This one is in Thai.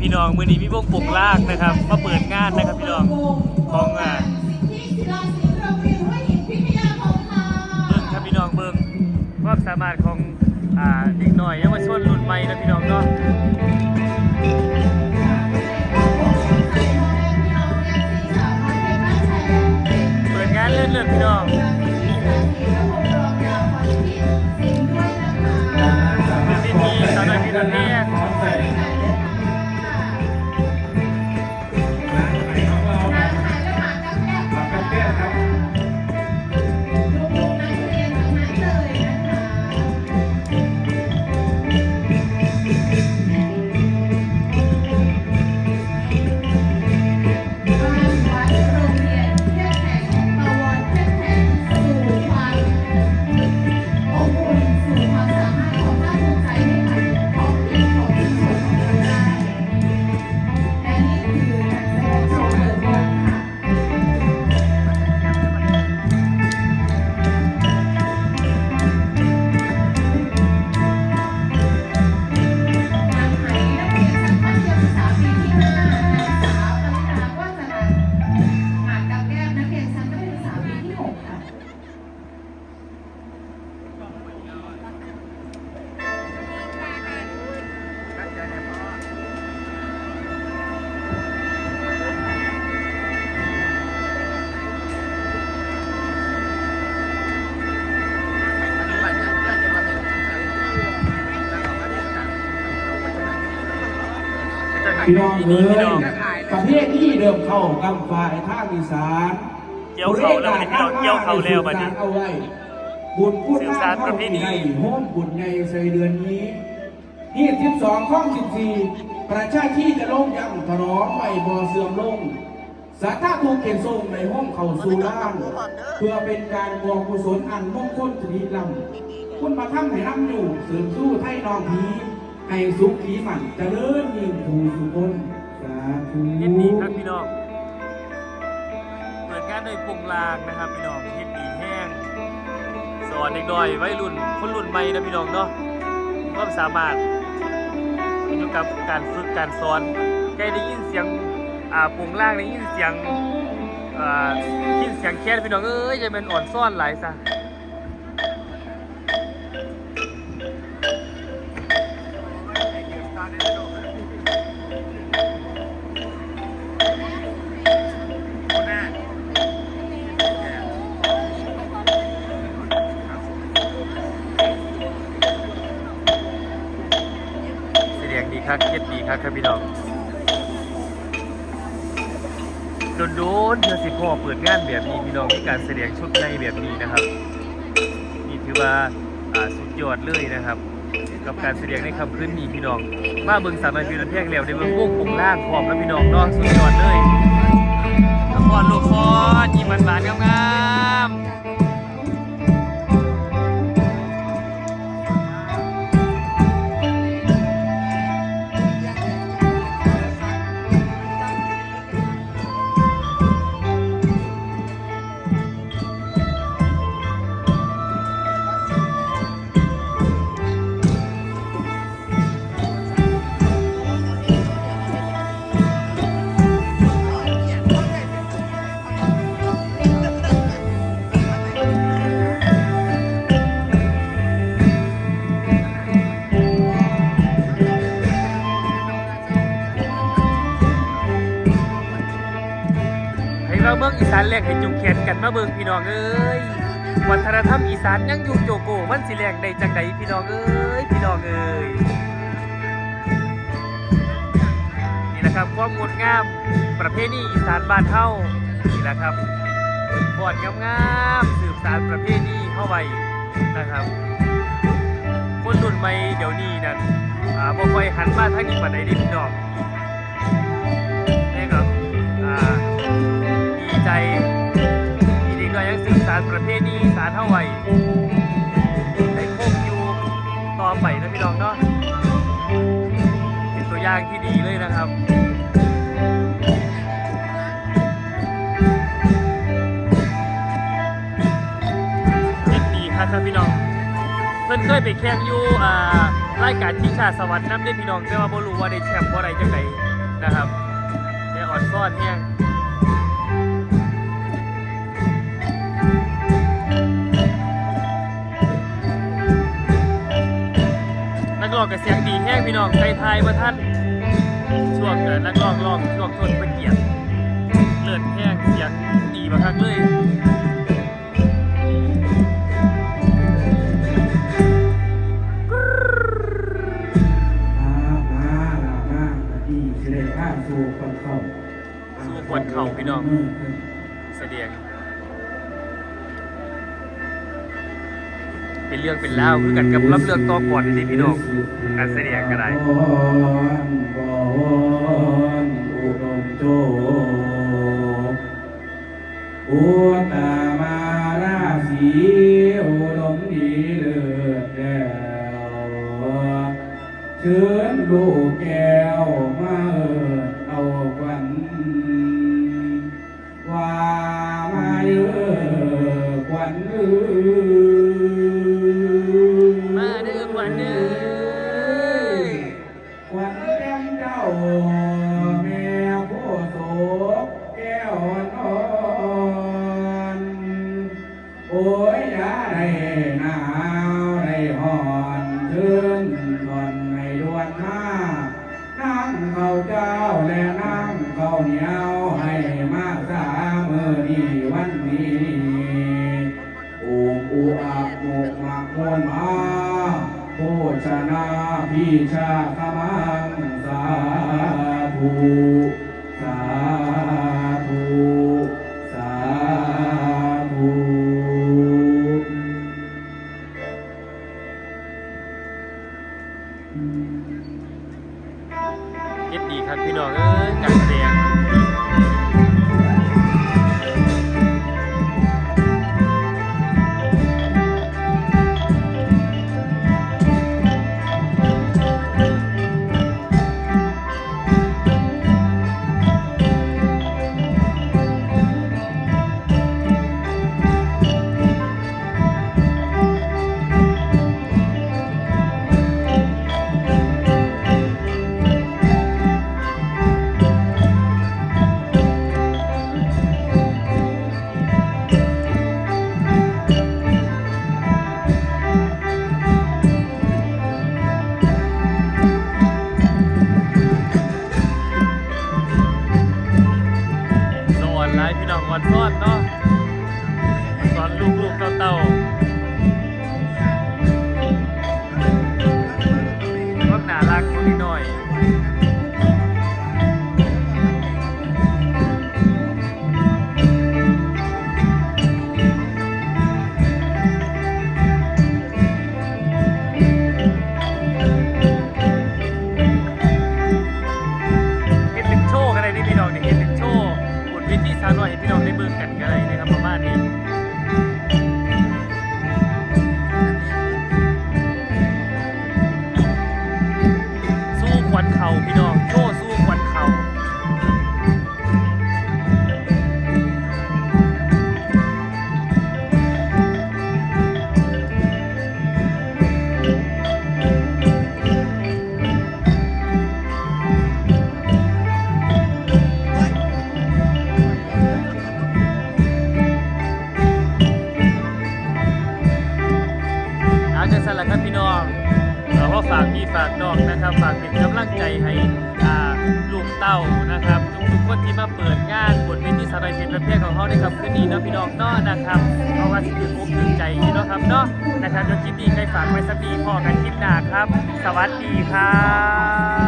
พี่น้องมือนี้มีวงปงลากนะครับ มาเปิดงานนะครับพี่น้องของอ่าที่ศิลาศิลป์โรงถ้าคมค่ะเบิ้งครับพี่น้องเบิ้งความสามารถของอ่าเด็กหน่อยเยาวชนรุ่นใหม่นะพี่น้องเนาะ พี่น้องปีเอ้นี้พี่น้องยประเทศที่เริ่มเข้ากำฝ่ายภาคอีสานเกี่ยวเขาแล้วพี่น้องเกี่ยวเขาแล้วบัดนี้เอาไว้บุญพูดสืบสานประเพณีในโฮมบุญในใส่เดือนนี้ที่สิบสองข้องสิบสี่ประชาชีจะลงยังถนอมไม่บ่เสื่อมลงสาธาทูกเขียนทรงในห้องเขาสู่ล้านเพื่อเป็นการบวงกุศลอันมงคลชนิดลำคุณมาทำให้น้ำอยู่เสริมสู้ไทยนองผี ให้สุขผีหมันเจริญยิ่งผูสุคนสาธุเฮ็ดดีครับพี่น้อง เปิดงานโดยปงลางนะครับพี่น้องเฮ็ดดีแห้ง สอนเด็กน้อยวัยรุ่น คนรุ่นใหม่นะพี่น้องเนาะมีความสามารถอยู่กับการฝึกการสอนใกล้ได้ยินเสียงอ่าปงล่างได้ยินเสียงอ่ายินเสียงแค้นพี่น้องเอ้ยจะเป็นอ่อนซ่อนหลายซะ สียงดีครับเฮ็ดดีครับครับพี่น้องโดนโดนๆเพื่อสิพ่อเปิดงานแบบนี้พี่น้องมีการแสดงชุดในแบบนี้นะครับนี่ถือว่าสุดยอดเลยนะครับ กับการแสดงในคำคืนนี้พี่น้องมาเบิ่งสาวน้อยพี่น้องเพียงแล้วในเบิ่งวงผมล่างพร้อมแล้วพี่น้องเนาะสุดยอดเลยละครลูกคอยิ้มหวานงาม ให้เราเบิ่งอีสานแรกให้จุงแขนกันมาเบิ่งพี่น้องเอ้ยวัฒนธรรมอีสานยังอยู่โจโกมันสิแรงได้จังใดพี่น้องเอ้ยพี่น้องเอ้ยนี่แหละครับความงดงามประเพณีอีสานบ้านเฮานี่แหละครับบอดงามๆสืบสานประเพณีเข้าไว้นะครับ คนรุ่นใหม่เดี๋ยวนี้นั่นอาบ่ค่อยหันมาทางนี้ปานใดเด้พี่น้อง ใจที่เด็กน้อยยังสื่อสารประเพณีอีสารเท่าไหร่ให้คงอยู่ต่อไปนะพี่น้องเนาะเป็นตัวอย่างที่ดีเลยนะครับเด็กดีครับพี่น้องเพื่นเคยไปแข่งอยู่อ่ารายการที่ชาติสวรรค์น้ำได้พี่น้องแต่ว่าบ่รู้ว่าได้แชมป์บ่ได้จังไดนะครับแต่ออนซ่อนเนี่ย นักร้องกับเสียงดีแห้งพี่น้องใจไทายว่าท่านช่วงนั้นนักร้องร้องช่วงทนเป็นเกียรติเลือดแห้งเสียงดีมาคักเลยมามาลามาที่เสด็จข้าสู่คนเข้าสู่คนเข้าพี่น้องแสดง เป็นเรื่องเป็นเล่าวคือกันกับรับเรื่องต่อก่อนนี่พี่น้องการแสดงก็ได้บอนบอนอุดมโอตตมาราศีอุดมดีเลิศแล้วเชิญลูกแก้วมาเอิดเอาควันว่ามาเยอะควันเอ้ย โอ้ยอย่าได้หนาวได้ห่อนเชิญก่อนให้ดวนมานั่งเขาเจ้าและนั่งเขาเหนียวให้มาสามือดีวันนี้อูอูอาบโมกมกมวนมาโภชนาพี่ชาขมังสาธุ เย็ดดีครับพี่น้องเอ้ยการแสดง อนไลฟ์พี่น้องวันทอดเนาะสอนลูกลูกเต้าเต้าความน่ารักของนิดหน่อย ฝากเป็นกำลังใจให้ลูกเต้านะครับทุกๆคนที่มาเปิดงานบนเวทีสารเพชรประเภทของเขาได้ครับคืนนี้เนาะพี่น้องเนาะนะครับเพราะว่าสิ่งที่ผมถึงใจพี่น้องครับเนาะนะครับเดี๋ยวคลิปนี้ใครฝากไว้สักทีพอกันคลิปหน้าครับ สวัสดีครับ